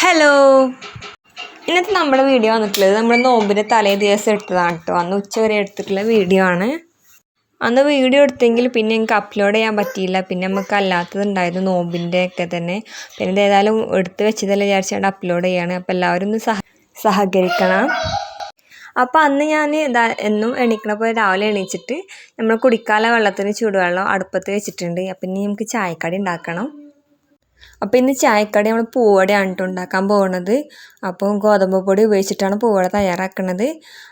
Hello ഇന്നത്തെ നമ്മുടെ video വന്നിട്ടുള്ളത് നമ്മുടെ നോമ്പിന്റെ തലേ ദിവസം എടുത്തതാണ് കേട്ടോ അന്ന് ഉച്ച വരെ എടുത്തിട്ടുള്ള വീഡിയോ ആണ്. അന്ന് വീഡിയോ എടുത്തെങ്കിൽ പിന്നെ എനിക്ക് അപ്ലോഡ് ചെയ്യാൻ പറ്റിയില്ല. പിന്നെ നമുക്ക് അല്ലാത്തത് ഉണ്ടായിരുന്നു നോമ്പിന്റെ ഒക്കെ തന്നെ. പിന്നെ ഏതായാലും എടുത്ത് വെച്ചതല്ല വിചാരിച്ചാണ്ട് അപ്ലോഡ് ചെയ്യാണ്. അപ്പോൾ എല്ലാവരും ഒന്ന് സഹ സഹകരിക്കണം. അപ്പോൾ അന്ന് ഞാൻ ഇതാ എന്നും എണീക്കണപ്പോൾ രാവിലെ എണീച്ചിട്ട് നമ്മൾ കുടിക്കാല വെള്ളത്തിന് ചൂടുവെള്ളം അടുപ്പത്ത് വെച്ചിട്ടുണ്ട്. അപ്പം ഇനി നമുക്ക് ചായക്കടി ഉണ്ടാക്കണം. അപ്പോൾ ഇന്ന് ചായക്കടി നമ്മൾ പൂവടയാണ് കേട്ടോ ഉണ്ടാക്കാൻ പോകുന്നത് അപ്പോൾ ഗോതമ്പ് പൊടി ഉപയോഗിച്ചിട്ടാണ് പൂവട തയ്യാറാക്കുന്നത്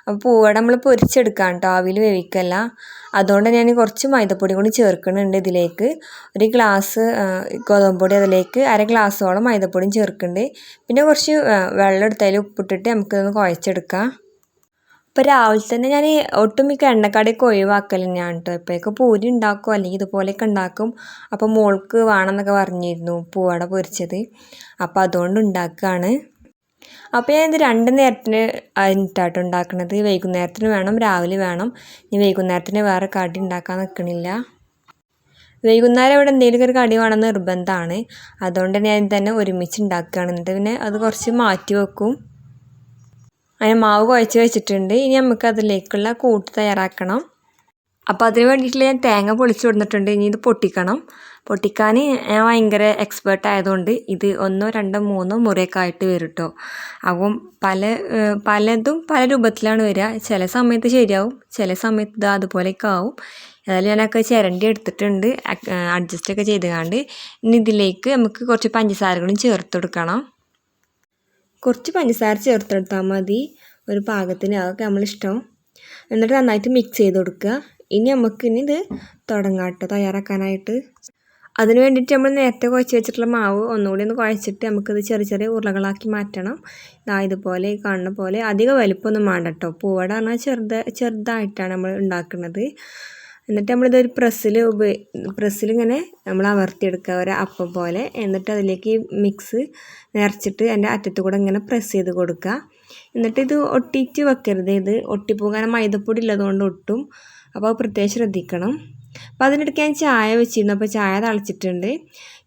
അപ്പോൾ പൂവട നമ്മൾ പൊരിച്ചെടുക്കാം കേട്ടോ ആവിയിൽ വേവിക്കല്ല. അതുകൊണ്ട് ഞാൻ കുറച്ച് മൈദപ്പൊടി കൂടി ചേർക്കുന്നുണ്ട് ഇതിലേക്ക്. ഒരു ഗ്ലാസ് ഗോതമ്പ് പൊടി അതിലേക്ക് അര ഗ്ലാസ്സോളം മൈദപ്പൊടിയും ചേർക്കുന്നുണ്ട് പിന്നെ കുറച്ച് വെള്ളം എടുത്തതിൽ ഉപ്പിട്ടിട്ട് നമുക്കിതൊന്ന് കുഴച്ചെടുക്കാം. ഇപ്പോൾ രാവിലെ തന്നെ ഞാൻ ഒട്ടുമിക്ക എണ്ണക്കടിയൊക്കെ ഒഴിവാക്കൽ ഞാൻ കേട്ടോ ഇപ്പോഴൊക്കെ പൂരി ഉണ്ടാക്കും അല്ലെങ്കിൽ ഇതുപോലെയൊക്കെ ഉണ്ടാക്കും. അപ്പോൾ മോൾക്ക് വേണമെന്നൊക്കെ പറഞ്ഞിരുന്നു പൂവട പൊരിച്ചത്. അപ്പോൾ അതുകൊണ്ട് ഉണ്ടാക്കുകയാണ് അപ്പോൾ ഞാനിത് രണ്ട് നേരത്തിന് അതിനിട്ടാട്ടോ ഉണ്ടാക്കുന്നത് വൈകുന്നേരത്തിന് വേണം രാവിലെ വേണം. ഇനി വൈകുന്നേരത്തിന് വേറെ കടി ഉണ്ടാക്കാൻ നിൽക്കണില്ല വൈകുന്നേരം ഇവിടെ എന്തെങ്കിലും ഒരു കടി വേണം നിർബന്ധമാണ്. അതുകൊണ്ട് ഞാൻ തന്നെ ഒരുമിച്ച് ഉണ്ടാക്കുകയാണ്. എന്നിട്ട് പിന്നെ അത് കുറച്ച് മാറ്റി വെക്കും. അങ്ങനെ മാവ് കുഴച്ച് വെച്ചിട്ടുണ്ട്. ഇനി നമുക്ക് അതിലേക്കുള്ള കൂട്ട് തയ്യാറാക്കണം. അപ്പോൾ അതിന് വേണ്ടിയിട്ടുള്ള ഞാൻ തേങ്ങ പൊളിച്ച് കൊടുത്തിട്ടുണ്ട്. ഇനി ഇത് പൊട്ടിക്കണം. പൊട്ടിക്കാൻ ഞാൻ ഭയങ്കര എക്സ്പേർട്ട് ആയതുകൊണ്ട് ഇത് ഒന്നോ രണ്ടോ മൂന്നോ മുറിയൊക്കെ ആയിട്ട് വരും കേട്ടോ അപ്പം പല പലതും പല രൂപത്തിലാണ് വരിക. ചില സമയത്ത് ശരിയാവും ചില സമയത്ത് ഇത് അതുപോലെയൊക്കെ ആവും. ഏതായാലും ഞാനൊക്കെ ചിരണ്ടി എടുത്തിട്ടുണ്ട് അഡ്ജസ്റ്റൊക്കെ ചെയ്തുകൊണ്ട്. ഇനി ഇതിലേക്ക് നമുക്ക് കുറച്ച് പഞ്ചസാരകളും ചേർത്ത് കൊടുക്കണം. കുറച്ച് പഞ്ചസാര ചേർത്തെടുത്താൽ മതി. ഒരു പാകത്തിന്. അതൊക്കെ നമ്മളിഷ്ടം. എന്നിട്ട് നന്നായിട്ട് മിക്സ് ചെയ്ത് കൊടുക്കുക. ഇനി നമുക്ക് ഇനി ഇത് തുടങ്ങാം കേട്ടോ തയ്യാറാക്കാനായിട്ട്. അതിന് വേണ്ടിയിട്ട് നമ്മൾ നേരത്തെ കുഴച്ച് വെച്ചിട്ടുള്ള മാവ് ഒന്നുകൂടി ഒന്ന് കുഴച്ചിട്ട് നമുക്കിത് ചെറിയ ചെറിയ ഉരുളകളാക്കി മാറ്റണം. ഇതാ ഇതുപോലെ കാണുന്ന പോലെ. അധികം വലിപ്പമൊന്നും വേണ്ട കേട്ടോ പൂവട ചെറുത് ചെറുതായിട്ടാണ് നമ്മൾ ഉണ്ടാക്കുന്നത്. എന്നിട്ട് നമ്മളിതൊരു പ്രസ്സിൽ ഉപയോഗി പ്രസ്സിലിങ്ങനെ നമ്മൾ അമർത്തിയെടുക്കുക ഒരു അപ്പം പോലെ. എന്നിട്ട് അതിലേക്ക് മിക്സ് നിറച്ചിട്ട് അതിന്റെ അറ്റത്ത് കൂടെ ഇങ്ങനെ പ്രസ് ചെയ്ത് കൊടുക്കുക. എന്നിട്ട് ഇത് ഒട്ടിച്ച് വെക്കരുത്. ഇത് ഒട്ടിപ്പോകാൻ മൈദപ്പൊടി ഉള്ളതുകൊണ്ട് ഒട്ടും. അപ്പോൾ അത് പ്രത്യേകം ശ്രദ്ധിക്കണം. അപ്പോൾ അതിനിടയ്ക്ക് ഞാൻ ചായ വെച്ചിരുന്നു. അപ്പോൾ ചായ തിളച്ചിട്ടുണ്ട്.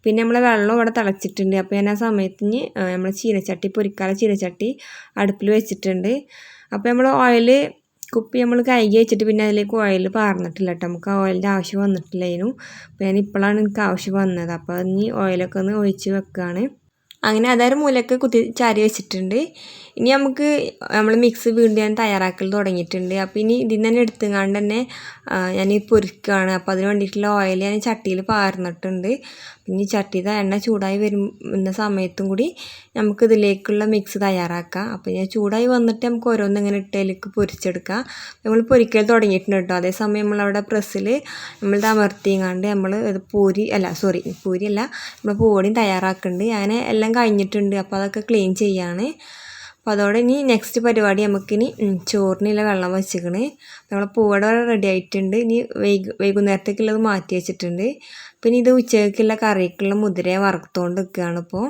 പിന്നെ നമ്മൾ വെള്ളം ഇവിടെ തിളച്ചിട്ടുണ്ട്. അപ്പോൾ ഞാൻ ആ സമയത്തിന് നമ്മൾ ചീനച്ചട്ടി പൊരിക്കാല ചീനച്ചട്ടി അടുപ്പിൽ വെച്ചിട്ടുണ്ട്. അപ്പോൾ നമ്മൾ ഓയിൽ കുപ്പി നമ്മൾ കഴുകി വെച്ചിട്ട് പിന്നെ അതിലേക്ക് ഓയിൽ പാർന്നിട്ടില്ല കേട്ടോ നമുക്ക് ഓയിലിന്റെ ആവശ്യം വന്നിട്ടില്ലായിരുന്നു അപ്പോൾ ഞാൻ ഇപ്പോഴാണ് എനിക്ക് ആവശ്യം വന്നത്. അപ്പോൾ ഇനി ഓയിലൊക്കെ ഒന്ന് ഒഴിച്ച് വെക്കുകയാണ് അങ്ങനെ അതായത് മൂലൊക്കെ കുത്തി ചാരി വെച്ചിട്ടുണ്ട്. ഇനി നമുക്ക് നമ്മൾ മിക്സ് വീണ്ടും ഞാൻ തയ്യാറാക്കൽ തുടങ്ങിയിട്ടുണ്ട്. അപ്പോൾ ഇനി ഇതിൽ നിന്ന് തന്നെ എടുത്തുകൊണ്ട് തന്നെ ഞാൻ പൊരിക്കുകയാണ് അപ്പോൾ അതിന് വേണ്ടിയിട്ടുള്ള ഓയിൽ ഞാൻ ചട്ടിയിൽ പാർന്നിട്ടുണ്ട്. ഇനി ചട്ടിയിൽ എണ്ണ ചൂടായി വരുന്ന സമയത്തും കൂടി നമുക്ക് ഇതിലേക്കുള്ള മിക്സ് തയ്യാറാക്കാം. അപ്പോൾ ഞാൻ ചൂടായി വന്നിട്ട് നമുക്ക് ഓരോന്ന് ഇങ്ങനെ ഇട്ടതിലേക്ക് പൊരിച്ചെടുക്കാം. നമ്മൾ പൊരിക്കൽ തുടങ്ങിയിട്ടുണ്ട് കേട്ടോ. അതേസമയം നമ്മളവിടെ പ്രസ്സിൽ നമ്മൾ അമർത്തിങ്ങാണ്ട് നമ്മൾ ഇത് പൂരി അല്ല സോറി പൂരി അല്ല നമ്മൾ പൂടിയും തയ്യാറാക്കുന്നുണ്ട് ഞാൻ എല്ലാം കഴിഞ്ഞിട്ടുണ്ട്. അപ്പോൾ അതൊക്കെ ക്ലീൻ ചെയ്യാണ്. അപ്പോൾ അതോടെ ഇനി നെക്സ്റ്റ് പരിപാടി നമുക്കിനി ചോറിനുള്ള വെള്ളം വെച്ചിക്കണ്. നമ്മൾ പൂവട റെഡി ആയിട്ടുണ്ട്. ഇനി വൈകു വൈകുന്നേരത്തേക്കുള്ളത് മാറ്റി വെച്ചിട്ടുണ്ട്. പിന്നെ ഇത് ഉച്ചയ്ക്കുള്ള കറിക്കുള്ള മുതിരയെ വറുത്തുകൊണ്ട് നിൽക്കുകയാണ് ഇപ്പോൾ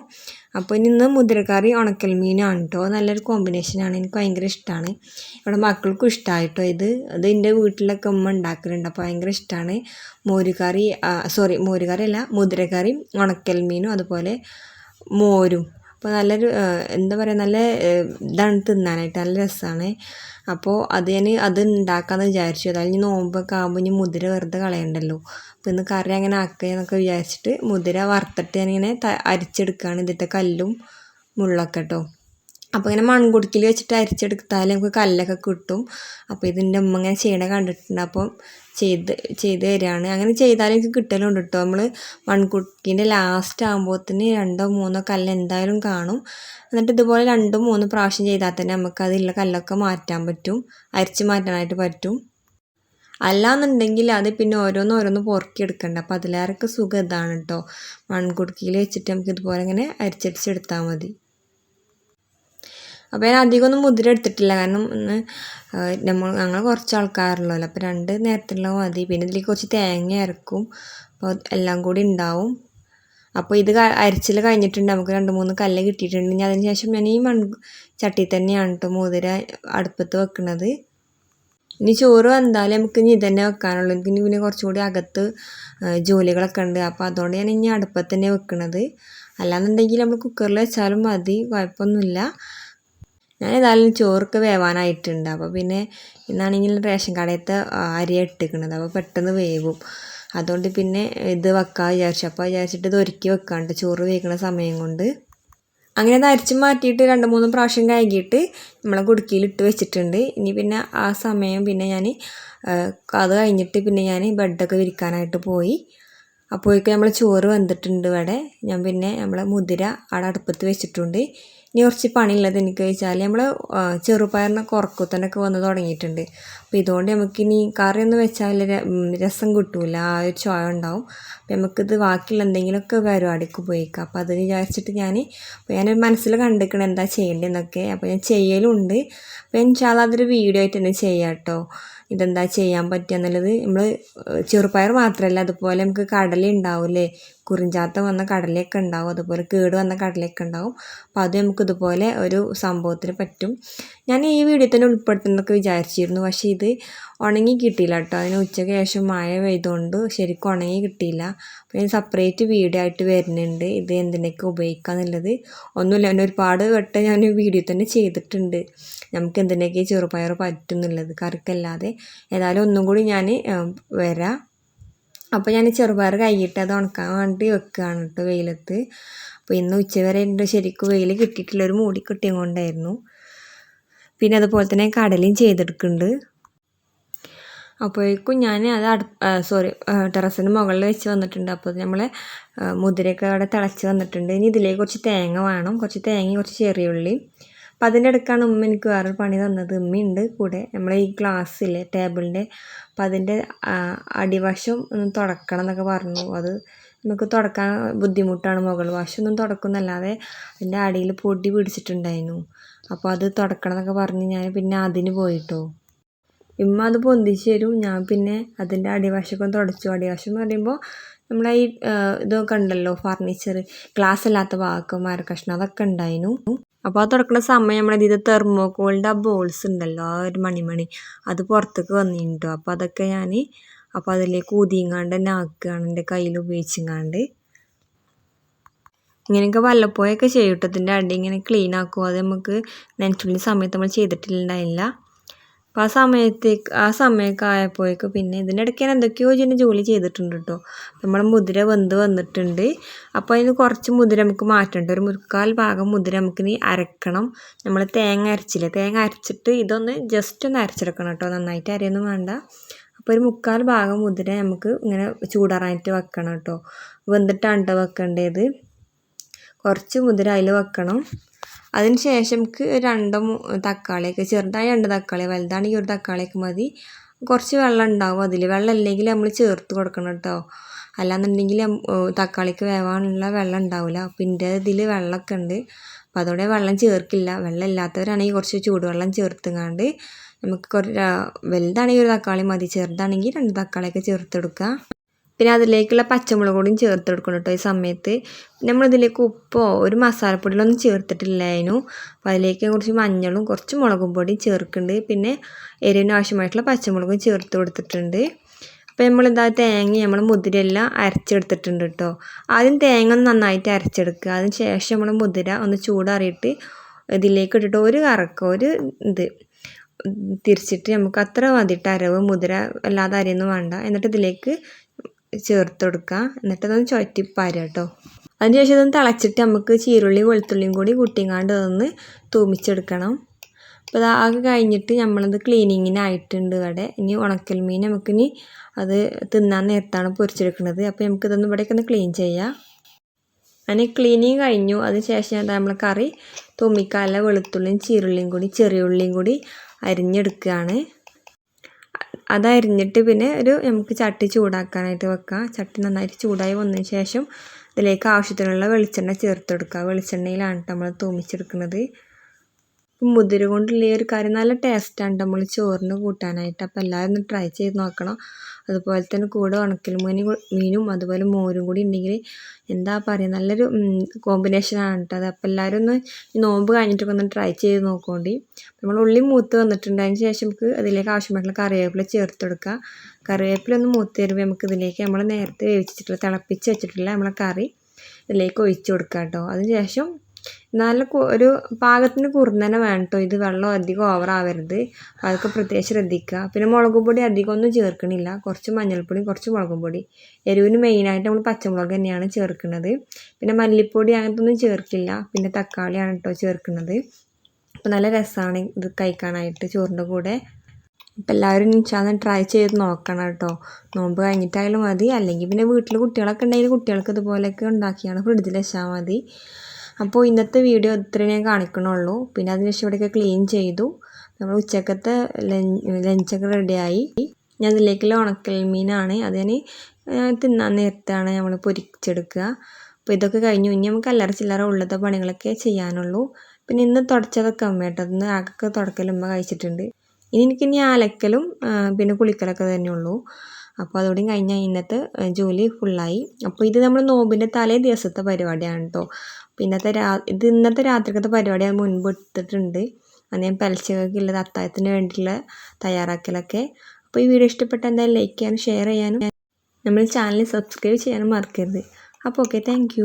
അപ്പോൾ ഇനി ഇന്ന് മുതിരക്കറി ഉണക്കൽ മീനാണ് കേട്ടോ നല്ലൊരു കോമ്പിനേഷനാണ് എനിക്ക് ഭയങ്കര ഇഷ്ടമാണ് ഇവിടെ മക്കൾക്കും ഇഷ്ടമായിട്ടോ ഇത്. അത് എന്റെ വീട്ടിലൊക്കെ ഉമ്മ ഉണ്ടാക്കലുണ്ട് അപ്പോൾ ഭയങ്കര ഇഷ്ടമാണ് മോരുകറി സോറി മോരുകറി അല്ല മുതിരക്കറിയും ഉണക്കൽ മീനും അതുപോലെ മോരും. അപ്പോൾ നല്ലൊരു എന്താ പറയുക നല്ല ഇതാണ് തിന്നാനായിട്ട് നല്ല രസമാണ് അപ്പോൾ അത് ഞാൻ അത് ഉണ്ടാക്കാമെന്ന് വിചാരിച്ചു. അതായത് ഇനി നോമ്പൊക്കെ ആകുമ്പോൾ ഇനി മുതിര വെറുതെ കളയണ്ടല്ലോ. അപ്പോൾ ഇന്ന് കറി അങ്ങനെ ആക്കുക എന്നൊക്കെ വിചാരിച്ചിട്ട് മുതിര വറുത്തിട്ട് ഞാനിങ്ങനെ അരിച്ചെടുക്കുകയാണ് ഇതിന്റെ കല്ലും മുള്ളൊക്കെ കേട്ടോ അപ്പോൾ ഇങ്ങനെ മൺകുടുക്കിൽ വെച്ചിട്ട് അരിച്ചെടുത്താൽ നമുക്ക് കല്ലൊക്കെ കിട്ടും. അപ്പോൾ ഇതിന്റെ ഉമ്മ ഇങ്ങനെ ചെയ്യണ കണ്ടിട്ടുണ്ട്. അപ്പോൾ ചെയ്ത് ചെയ്ത് തരികയാണ് അങ്ങനെ ചെയ്താലും എനിക്ക് കിട്ടലുണ്ട് കേട്ടോ നമ്മൾ മൺകുടുക്കിന്റെ ലാസ്റ്റ് ആകുമ്പോഴത്തേന് രണ്ടോ മൂന്നോ കല്ല് എന്തായാലും കാണും. എന്നിട്ട് ഇതുപോലെ രണ്ടോ മൂന്ന് പ്രാവശ്യം ചെയ്താൽ തന്നെ നമുക്ക് അതിലുള്ള കല്ലൊക്കെ മാറ്റാൻ പറ്റും. അരിച്ച് മാറ്റാനായിട്ട് പറ്റും. അല്ലാന്നുണ്ടെങ്കിൽ അത് പിന്നെ ഓരോന്ന് ഓരോന്ന് പൊറുക്കിയെടുക്കണ്ട. അപ്പോൾ അതിലേറെ സുഖം ഇതാണ് കേട്ടോ മൺകുടുക്കിയിൽ വെച്ചിട്ട് നമുക്ക് ഇതുപോലെ ഇങ്ങനെ അരിച്ചരിച്ചെടുത്താൽ മതി. അപ്പോൾ ഞാൻ അധികമൊന്നും മുതിര എടുത്തിട്ടില്ല. കാരണം ഒന്ന് നമ്മൾ ഞങ്ങൾ കുറച്ച് ആൾക്കാരുള്ളല്ലോ. അപ്പോൾ രണ്ട് നേരത്തുള്ള മതി. പിന്നെ ഇതിലേക്ക് കുറച്ച് തേങ്ങ അരക്കും. അപ്പോൾ എല്ലാം കൂടി ഉണ്ടാവും. അപ്പോൾ ഇത് അരിച്ചിൽ കഴിഞ്ഞിട്ടുണ്ട്. നമുക്ക് രണ്ട് മൂന്ന് കല്ല് കിട്ടിയിട്ടുണ്ട്. ഇനി അതിന് ശേഷം ഞാൻ ഈ മൺ ചട്ടി തന്നെയാണ് കേട്ടോ മുതിര അടുപ്പത്ത് വെക്കുന്നത് ഇനി ചോറ് വന്നാലും നമുക്ക് ഇനി ഇതന്നെ വെക്കാനുള്ളൂ. എനിക്ക് ഇനി പിന്നെ കുറച്ചും കൂടി അകത്ത് ജോലികളൊക്കെ ഉണ്ട്. അപ്പോൾ അതുകൊണ്ട് ഞാൻ ഇനി അടുപ്പത്ത് തന്നെ വെക്കുന്നത് അല്ലാന്നുണ്ടെങ്കിൽ നമ്മൾ കുക്കറിൽ വെച്ചാലും മതി. കുഴപ്പമൊന്നുമില്ല. ഞാൻ ഏതായാലും ചോറൊക്കെ വേവാനായിട്ടുണ്ട്. അപ്പോൾ പിന്നെ ഇന്നാണെങ്കിൽ റേഷൻ കടയത്തെ അരി ഇട്ടിക്കണത് അപ്പോൾ പെട്ടെന്ന് വേവും. അതുകൊണ്ട് പിന്നെ ഇത് വെക്കാൻ വിചാരിച്ചു. അപ്പോൾ വിചാരിച്ചിട്ട് ഇത് ഒരുക്കി വെക്കാണ്ട് ചോറ് വേവിക്കണ സമയം കൊണ്ട് അങ്ങനെ അത് അരിച്ച് മാറ്റിയിട്ട് രണ്ട് മൂന്ന് പ്രാവശ്യം കഴുകിയിട്ട് നമ്മളെ കുടുക്കിയിൽ ഇട്ട് വെച്ചിട്ടുണ്ട്. ഇനി പിന്നെ ആ സമയം പിന്നെ ഞാൻ അത് കഴിഞ്ഞിട്ട് പിന്നെ ഞാൻ ബെഡൊക്കെ വിരിക്കാനായിട്ട് പോയി. അപ്പോഴേക്കും നമ്മൾ ചോറ് വന്നിട്ടുണ്ട് ഇവിടെ. ഞാൻ പിന്നെ നമ്മളെ മുതിര അവിടെ അടുപ്പത്ത് വെച്ചിട്ടുണ്ട്. ഇനി കുറച്ച് പണിയുള്ളത് എനിക്ക് വെച്ചാൽ നമ്മൾ ചെറുപയറിനെ കുറക്കുത്തനൊക്കെ വന്ന് തുടങ്ങിയിട്ടുണ്ട്. അപ്പോൾ ഇതുകൊണ്ട് നമുക്കിനി ഒന്ന് വെച്ചാൽ രസം കിട്ടൂല. ആ ഒരു ചോയ ഉണ്ടാവും. അപ്പോൾ നമുക്കിത് ബാക്കിയുള്ള എന്തെങ്കിലുമൊക്കെ പരിപാടിക്ക് ഉപയോഗിക്കാം. അപ്പോൾ അത് വിചാരിച്ചിട്ട് ഞാൻ അപ്പോൾ ഞാൻ മനസ്സിൽ കണ്ടിരിക്കണം എന്താ ചെയ്യേണ്ടതെന്നൊക്കെ. അപ്പോൾ ഞാൻ ചെയ്യലുണ്ട്. അപ്പോൾ ഇൻഷാല്ല അതൊരു വീഡിയോ ആയിട്ട് തന്നെ ചെയ്യാം കേട്ടോ ഇതെന്താ ചെയ്യാൻ പറ്റുക എന്നുള്ളത് നമ്മൾ ചെറുപയർ മാത്രമല്ല അതുപോലെ നമുക്ക് കടല ഉണ്ടാവില്ലേ? കുറിഞ്ചാത്ത വന്ന കടലയൊക്കെ ഉണ്ടാവും അതുപോലെ കേട് വന്ന കടലയൊക്കെ ഉണ്ടാവും. അപ്പോൾ അത് നമുക്ക് ഇതുപോലെ ഒരു സംഭവത്തിന് പറ്റും. ഞാൻ ഈ വീഡിയോ തന്നെ ഉൾപ്പെടുത്തുന്നൊക്കെ വിചാരിച്ചിരുന്നു പക്ഷേ ഇത് ഉണങ്ങി കിട്ടിയില്ല കേട്ടോ. അതിന് ഉച്ചയ്ക്ക് ശേഷം മഴ പെയ്തുകൊണ്ട് ശരിക്കും ഉണങ്ങി കിട്ടിയില്ല. അപ്പോൾ ഞാൻ സെപ്പറേറ്റ് വീഡിയോ ആയിട്ട് വരുന്നുണ്ട്. ഇത് എന്തിനൊക്കെ ഉപയോഗിക്കുക എന്നുള്ളത്. ഒന്നുമില്ല അതിന് ഒരുപാട് വട്ടം ഞാൻ വീഡിയോ തന്നെ ചെയ്തിട്ടുണ്ട്. നമുക്ക് എന്തിനൊക്കെ ചെറുപയർ പറ്റുന്നുള്ളത് കറിക്കല്ലാതെ. ഏതായാലും ഒന്നും കൂടി ഞാൻ വരാം. അപ്പോൾ ഞാൻ ചെറുപയർ കൈയിട്ട് അത് ഉണക്കാൻ വേണ്ടി വെക്കുകയാണ് കേട്ടോ വെയിലത്ത്. അപ്പോൾ ഇന്ന് ഉച്ചവരെ എന്റെ ശരിക്കും വെയിൽ കിട്ടിയിട്ടില്ല. ഒരു മൂടി കിട്ടിയും കൊണ്ടായിരുന്നു. പിന്നെ അതുപോലെ തന്നെ കടലയും ചെയ്തെടുക്കുന്നുണ്ട്. അപ്പോഴേക്കും ഞാൻ അത് അടു സോറി ടെറസിന് മുകളിൽ വെച്ച് വന്നിട്ടുണ്ട്. അപ്പോൾ നമ്മൾ മുതിരയൊക്കെ അവിടെ തിളച്ച് വന്നിട്ടുണ്ട്. ഇനി ഇതിലേക്ക് കുറച്ച് തേങ്ങ വേണം. കുറച്ച് തേങ്ങയും കുറച്ച് ചെറിയ ഉള്ളി അപ്പം അതിന്റെ ഇടയ്ക്കാണ് ഉമ്മ എനിക്ക് വേറൊരു പണി തന്നത്. ഉമ്മയുണ്ട് കൂടെ. നമ്മളെ ഈ ഗ്ലാസ്സിലെ ടേബിളിന്റെ അപ്പം അതിന്റെ അടിവശം ഒന്ന് തുടക്കണം എന്നൊക്കെ പറഞ്ഞു. അത് നമുക്ക് തുടക്കാൻ ബുദ്ധിമുട്ടാണ്. മുകൾ വശമൊന്നും തുടക്കുന്നല്ലാതെ അതിന്റെ അടിയിൽ പൊടി പിടിച്ചിട്ടുണ്ടായിരുന്നു. അപ്പോൾ അത് തുടക്കണം എന്നൊക്കെ പറഞ്ഞ് ഞാൻ പിന്നെ അതിന് പോയിട്ടോ. ഉമ്മ അത് പൊന്തിച്ച് തരും. ഞാൻ പിന്നെ അതിന്റെ അടിവശമൊക്കെ തുടച്ചു. അടിവശം എന്ന് പറയുമ്പോൾ നമ്മളെ ഈ ഇതൊക്കെ ഉണ്ടല്ലോ ഫർണിച്ചർ ഗ്ലാസ് അല്ലാത്ത വാക്ക് മരക്കഷ്ണം അതൊക്കെ ഉണ്ടായിരുന്നു. അപ്പോൾ അത് തുറക്കുന്ന സമയം നമ്മുടെ ഇത് തെർമോക്കോളിന്റെ ആ ബോൾസ് ഉണ്ടല്ലോ ആ ഒരു മണിമണി അത് പുറത്തേക്ക് വന്നിട്ടോ അപ്പോൾ അതൊക്കെ ഞാൻ അപ്പോൾ അതിലേക്ക് ഊതിങ്ങാണ്ട് തന്നെ ആക്കുകയാണ് എന്റെ കയ്യിൽ ഉപയോഗിച്ചിങ്ങാണ്ട്. ഇങ്ങനെയൊക്കെ വല്ലപ്പോഴൊക്കെ ചെയ്യും കേട്ടോ ഇതിന്റെ അടി ഇങ്ങനെ ക്ലീൻ ആക്കും. അത് നമുക്ക് നെഞ്ചുള്ള സമയത്ത് നമ്മൾ ചെയ്തിട്ടുണ്ടായില്ല അപ്പോൾ ആ സമയത്തേക്ക് ആ സമയമൊക്കെ പിന്നെ ഇതിന്റെ ഇടയ്ക്ക് ഞാൻ എന്തൊക്കെയോ ഇതിന് ജോലി ചെയ്തിട്ടുണ്ട് കേട്ടോ. നമ്മൾ മുതിര വെന്ത് വന്നിട്ടുണ്ട്. അപ്പോൾ അതിന് കുറച്ച് മുതിര നമുക്ക് മാറ്റേണ്ട ഒരു മുക്കാൽ ഭാഗം മുതിര നമുക്ക് ഇനി അരക്കണം. നമ്മൾ തേങ്ങ അരച്ചില്ലേ? തേങ്ങ അരച്ചിട്ട് ഇതൊന്ന് ജസ്റ്റ് ഒന്ന് അരച്ചെടുക്കണം കേട്ടോ. നന്നായിട്ട് അരയൊന്നും വേണ്ട. അപ്പോൾ ഒരു മുക്കാൽ ഭാഗം മുതിര നമുക്ക് ഇങ്ങനെ ചൂടാറാനായിട്ട് വെക്കണം കേട്ടോ. വെന്തിട്ടാണ് വെക്കേണ്ടത്. കുറച്ച് മുതിര അതിൽ വെക്കണം. അതിന് ശേഷം രണ്ടോ തക്കാളിയൊക്കെ ചെറുതായ രണ്ട് തക്കാളി വലുതാണെങ്കിൽ ഒരു തക്കാളിയൊക്കെ മതി. കുറച്ച് വെള്ളം ഉണ്ടാവും അതിൽ വെള്ളം ഇല്ലെങ്കിൽ നമ്മൾ ചേർത്ത് കൊടുക്കണം കേട്ടോ അല്ലാന്നുണ്ടെങ്കിൽ തക്കാളിക്ക് വേവാനുള്ള വെള്ളം ഉണ്ടാവില്ല അപ്പം എന്റെ ഇതിൽ വെള്ളമൊക്കെ ഉണ്ട്. അപ്പോൾ അതോടെ വെള്ളം ചേർക്കില്ല. വെള്ളം ഇല്ലാത്തവരാണെങ്കിൽ കുറച്ച് ചൂടുവെള്ളം ചേർത്തുങ്ങാണ്ട് നമുക്ക് കുറച്ച് വലുതാണെങ്കിൽ ഒരു തക്കാളി മതി. ചെറുതാണെങ്കിൽ രണ്ട് തക്കാളിയൊക്കെ ചേർത്തെടുക്കുക പിന്നെ അതിലേക്കുള്ള പച്ചമുളക് കൂടിയും ചേർത്ത് കൊടുക്കണം കേട്ടോ ഈ സമയത്ത്. നമ്മളിതിലേക്ക് ഉപ്പോ ഒരു മസാലപ്പൊടികളൊന്നും ചേർത്തിട്ടില്ലായിരുന്നു. അപ്പോൾ അതിലേക്ക് കുറച്ച് മഞ്ഞളും കുറച്ച് മുളകും പൊടിയും ചേർക്കുന്നുണ്ട്. പിന്നെ എരിവിന് ആവശ്യമായിട്ടുള്ള പച്ചമുളകും ചേർത്ത് കൊടുത്തിട്ടുണ്ട്. അപ്പോൾ നമ്മളിതാ തേങ്ങ നമ്മൾ മുതിരയെല്ലാം അരച്ചെടുത്തിട്ടുണ്ട് കേട്ടോ ആദ്യം തേങ്ങ ഒന്ന് നന്നായിട്ട് അരച്ചെടുക്കുക. അതിന് ശേഷം നമ്മൾ മുതിര ഒന്ന് ചൂടാറിയിട്ട് ഇതിലേക്ക് ഇട്ടിട്ട് ഒരു കറക്കം ഒരു ഇത് തിരിച്ചിട്ട് നമുക്ക് അത്ര മതിയിട്ട് അരവ് മുതിര അല്ലാതെ അരിയൊന്നും വേണ്ട. എന്നിട്ട് ഇതിലേക്ക് ചേർത്ത് കൊടുക്കുക എന്നിട്ടതൊന്ന് ചുറ്റിപ്പാരുക കേട്ടോ അതിന് ശേഷം ഇതൊന്ന് തിളച്ചിട്ട് നമുക്ക് ചീരുള്ളിയും വെളുത്തുള്ളിയും കൂടി കുട്ടിങ്ങാണ്ട് അതൊന്ന് തൂമിച്ചെടുക്കണം. അപ്പോൾ അത് കഴിഞ്ഞിട്ട് നമ്മളത് ക്ലീനിങ്ങിനായിട്ടുണ്ട് ഇവിടെ. ഇനി ഉണക്കൽ മീൻ നമുക്കിനി അത് തിന്നാൻ നേരത്താണ് പൊരിച്ചെടുക്കുന്നത്. അപ്പോൾ നമുക്കിതൊന്ന് ഇവിടേക്ക് ഒന്ന് ക്ലീൻ ചെയ്യാം. അങ്ങനെ ക്ലീനിങ് കഴിഞ്ഞു. അതിന് ശേഷം ഞാൻ നമ്മൾ കറി? തുമ്മിക്കാല വെളുത്തുള്ളിയും ചീരുള്ളിയും കൂടി ചെറിയ ഉള്ളിയും കൂടി അരിഞ്ഞെടുക്കുകയാണ്. അത് അരിഞ്ഞിട്ട് പിന്നെ ഒരു നമുക്ക് ചട്ടി ചൂടാക്കാനായിട്ട് വെക്കാം. ചട്ടി നന്നായിട്ട് ചൂടായി വന്നതിന് ശേഷം ഇതിലേക്ക് ആവശ്യത്തിനുള്ള വെളിച്ചെണ്ണ ചേർത്ത് കൊടുക്കുക. വെളിച്ചെണ്ണയിലാണ് നമ്മൾ തൂമിച്ചെടുക്കുന്നത്. മുതിര കൊണ്ടുള്ള ഈ ഒരു കറി നല്ല ടേസ്റ്റാണ് നമ്മൾ ചോറിന് കൂട്ടാനായിട്ട്. അപ്പോൾ എല്ലാവരും ട്രൈ ചെയ്ത് നോക്കണം. അതുപോലെ തന്നെ കൂടെ ഉണക്കൽ മീൻ മീനും അതുപോലെ മോരും കൂടി ഉണ്ടെങ്കിൽ എന്താ പറയുക നല്ലൊരു കോമ്പിനേഷനാണ് കേട്ടോ അത് അപ്പോൾ എല്ലാവരും ഒന്ന് നോമ്പ് കഴിഞ്ഞിട്ടൊക്കെ ഒന്ന് ട്രൈ ചെയ്ത് നോക്കോണ്ടി. നമ്മൾ ഉള്ളി മൂത്ത് വന്നിട്ടുണ്ട് അതിന് ശേഷം നമുക്ക് അതിലേക്ക് ആവശ്യമായിട്ടുള്ള കറിവേപ്പില ചേർത്ത് കൊടുക്കുക കറിവേപ്പില ഒന്ന് മൂത്ത് തരുമ്പോൾ നമുക്ക് ഇതിലേക്ക് നമ്മൾ നേരത്തെ വേവിച്ചിട്ടുള്ള തിളപ്പിച്ച് വെച്ചിട്ടുള്ള നമ്മളെ കറി ഇതിലേക്ക് ഒഴിച്ച് കൊടുക്കുക കേട്ടോ അതിനുശേഷം നല്ല ഒരു പാകത്തിന് കുറുന്നനെ വേണം കേട്ടോ ഇത് വെള്ളം അധികം ഓവറാവരുത് അതൊക്കെ പ്രത്യേകം ശ്രദ്ധിക്കുക. പിന്നെ മുളക് പൊടി അധികം ഒന്നും ചേർക്കണില്ല. കുറച്ച് മഞ്ഞൾപ്പൊടി കുറച്ച് മുളക് പൊടി. എരിവിന് മെയിനായിട്ട് നമ്മൾ പച്ചമുളക് തന്നെയാണ് ചേർക്കുന്നത്. പിന്നെ മല്ലിപ്പൊടി അങ്ങനത്തെ ഒന്നും ചേർക്കില്ല. പിന്നെ തക്കാളിയാണ് കേട്ടോ ചേർക്കുന്നത്. അപ്പോൾ നല്ല രസമാണ് ഇത് കഴിക്കാനായിട്ട് ചോറിന്റെ കൂടെ. അപ്പം എല്ലാവരും ഇൻഷാന്ന് ട്രൈ ചെയ്ത് നോക്കണം കേട്ടോ നോമ്പ് കഴിഞ്ഞിട്ടായാലും മതി. അല്ലെങ്കിൽ പിന്നെ വീട്ടിൽ കുട്ടികളൊക്കെ ഉണ്ടെങ്കിൽ കുട്ടികൾക്ക് ഇതുപോലെയൊക്കെ ഉണ്ടാക്കിയാണ് ഫ്രിഡ്ജിൽ വെച്ചാൽ മതി. അപ്പോൾ ഇന്നത്തെ വീഡിയോ ഇത്രയും ഞാൻ കാണിക്കണുള്ളൂ. പിന്നെ അതിനുശേഷം ഇവിടെയൊക്കെ ക്ലീൻ ചെയ്തു. നമ്മൾ ഉച്ചക്കത്തെ ലഞ്ചൊക്കെ റെഡിയായി. ഞാൻ ഇതിലേക്കുള്ള ഉണക്കൽ മീനാണ് അതിന് തിന്നാൻ നേരത്താണ് നമ്മൾ പൊരിച്ചെടുക്കുക. അപ്പോൾ ഇതൊക്കെ കഴിഞ്ഞു. ഇനി നമുക്ക് അല്ലറ ചില്ലറ ഉള്ളത്തെ പണികളൊക്കെ ചെയ്യാനുള്ളൂ. പിന്നെ ഇന്ന് തുടച്ചതൊക്കെ അമ്മ കേട്ടോ. ഇന്ന് ആകൊക്കെ തുടക്കലും ഉമ്മ കഴിച്ചിട്ടുണ്ട്. ഇനി എനിക്ക് ഇനി അലക്കലും പിന്നെ കുളിക്കലൊക്കെ തന്നെ ഉള്ളൂ അപ്പോൾ അതോടെ കഴിഞ്ഞാൽ ഇന്നത്തെ ജോലി ഫുള്ളായി അപ്പോൾ ഇത് നമ്മൾ നോമ്പിന്റെ തലേ ദിവസത്തെ പരിപാടിയാണ് കേട്ടോ. അപ്പോൾ ഇന്നത്തെ രാ ഇത് ഇന്നത്തെ രാത്രിക്കത്തെ പരിപാടി ഞാൻ മുൻപ് എടുത്തിട്ടുണ്ട്. അത് ഞാൻ പലിശകൾക്കുള്ളത് അത്താഴത്തിന് വേണ്ടിയിട്ടുള്ള തയ്യാറാക്കലൊക്കെ. അപ്പോൾ ഈ വീഡിയോ ഇഷ്ടപ്പെട്ട എന്തായാലും ലൈക്ക് ചെയ്യാനും ഷെയർ ചെയ്യാനും. നമ്മൾ ചാനൽ സബ്സ്ക്രൈബ് ചെയ്യാനും മറക്കരുത്. അപ്പോൾ ഓക്കെ താങ്ക്